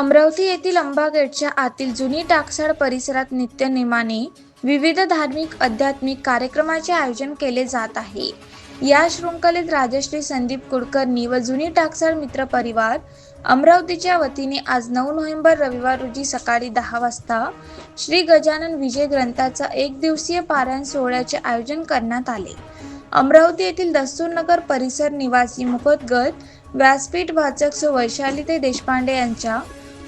अमरावती येथील अंबागेटच्या आतील जुनी टाकसाळ परिसरात नित्यनेमाने विविध धार्मिक आध्यात्मिक कार्यक्रमाचे आयोजन केले जात आहे. या शृंखलेत राजश्री संदीप कुलकर्णी व जुनी टाकसाळ मित्र परिवार अमरावतीच्या वतीने आज नऊ नोव्हेंबर रविवार रोजी सकाळी दहा वाजता श्री गजानन विजय ग्रंथाचा एक दिवसीय पारायण सोहळ्याचे आयोजन करण्यात आले. अमरावती येथील दस्तूरनगर परिसर निवासी मुखोद्गत व्यासपीठ वाचक सो वैशाली ते देशपांडे यांच्या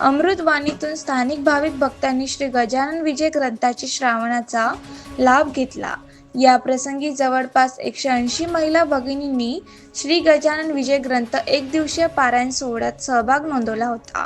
अमृतवाणीतून स्थानिक भाविक भक्तांनी श्री गजानन विजय ग्रंथाची श्रावणाचा लाभ घेतला. या प्रसंगी जवळपास एकशे ऐंशी महिला भगिनींनी श्री गजानन विजय ग्रंथ एक दिवसीय पारायण सोहळ्यात सहभाग नोंदवला होता.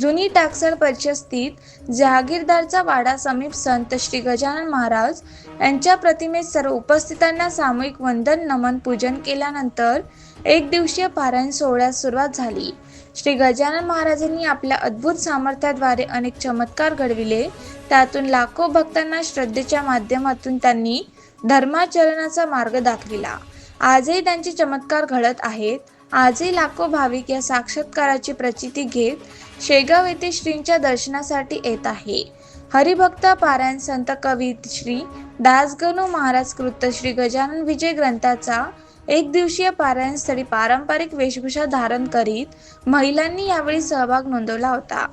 जुनी टाकसर परिषद स्थित जहागीरदारचा वाडा समीप संत श्री गजानन महाराज यांच्या प्रतिमेत सर्व उपस्थितांना सामूहिक वंदन नमन पूजन केल्यानंतर एक दिवसीय पारायण सोहळ्यास सुरुवात झाली. श्री गजानन महाराजांनी आपल्या अद्भुत सामर्थ्याद्वारे अनेक चमत्कार घडविले. त्यातून लाखो भक्तांना श्रद्धेच्या माध्यमातून त्यांनी धर्माचरणाचा मार्ग दाखविला. आजही त्यांचे चमत्कार घडत आहेत. आजही लाखो भाविक या साक्षात्काराची प्रचिती घेत शेगाव येथे श्रींच्या दर्शनासाठी येत आहे. हरिभक्त पारायण संत कवी श्री दासगणू महाराज कृत श्री गजानन विजय ग्रंथाचा एक दिवसीय पारायण स्थळी पारंपरिक वेशभूषा धारण करीत महिलांनी यावेळी सहभाग नोंदवला होता.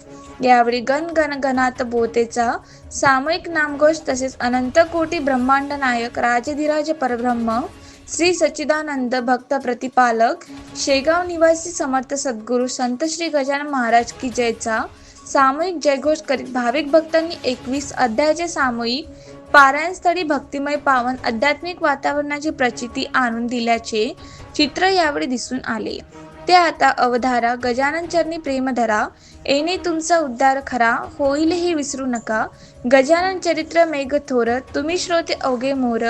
यावेळी गण गण गणात बोतेचा सामूहिक नामघोष तसेच अनंत कोटी ब्रह्मांड नायक राजधिराज परब्रह्म श्री सच्चिदानंद भक्त प्रतिपालक शेगाव निवासी समर्थ सद्गुरू संत श्री गजानन महाराज की जयचा सामूहिक जयघोष करीत भाविक भक्तांनी एकवीस अध्यायाचे सामूहिक पारायणस्थळी भक्तिमय पावन आध्यात्मिक वातावरणाची प्रचिती आणून दिल्याचे चित्र यावेळी दिसून आले. ते आता अवधारा गजानन चरणी प्रेम धरा येणे तुमचा उद्धार खरा होईल हे विसरू नका. गजानन चरित्र मेघ थोर तुम्ही श्रोते अवघे मोर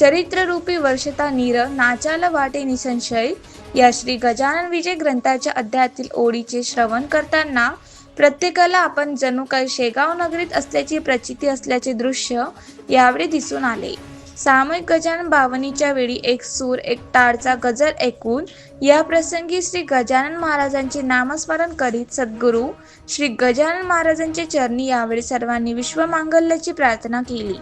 चरित्ररूपी वर्षता नीर नाचाला वाटे निसंशय. या श्री गजानन विजय ग्रंथाच्या अध्यायातील ओळीचे श्रवण करताना प्रत्येकाला आपण जणू काही शेगाव नगरीत असल्याची प्रचिती असल्याचे दृश्य यावेळी दिसून आले. सामूहिक गजानन बावनीच्या वेळी एक सूर एक टाळचा गजर ऐकून या प्रसंगी श्री गजानन महाराजांचे नामस्मरण करीत सद्गुरू श्री गजानन महाराजांचे चरणी यावेळी सर्वांनी विश्वमांगल्याची प्रार्थना केली.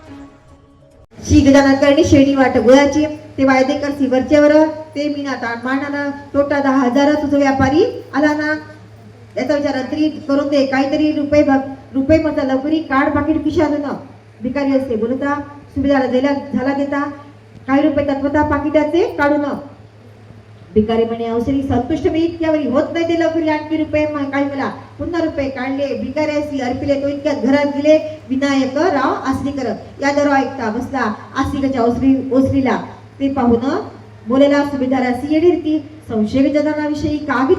श्री गजानन करणी शेणी वाट गुळाची ते वायदेकर सी ते मी ना मानाना तोटा दहा हजार तुझा व्यापारी आला ना. याचा विचार तरी करून दे. काहीतरी रुपये रुपये म्हणता लवकरी कार्ड पाकिट पिशा भिकारी असते. बोलता सुविधाला दिला झाला देता. काही रुपये तत्वता पाकिटाचे काढून भिकारी म्हणे औषधी संतुष्ट मी इतक्यावरी होत नाही ते लवकरी आणखी रुपये काही मला. पुन्हा रुपये काढले. भिकाऱ्यासी अर्पिले तो इतक्यात घरात गेले. विनायक राव आसरीकर या दरो ऐकता बसला. आसरीकरच्या ओसरी ओसरीला ते पाहून बोलेला सुभेदारासी येडी रीती. संशय विचारांविषयी कागी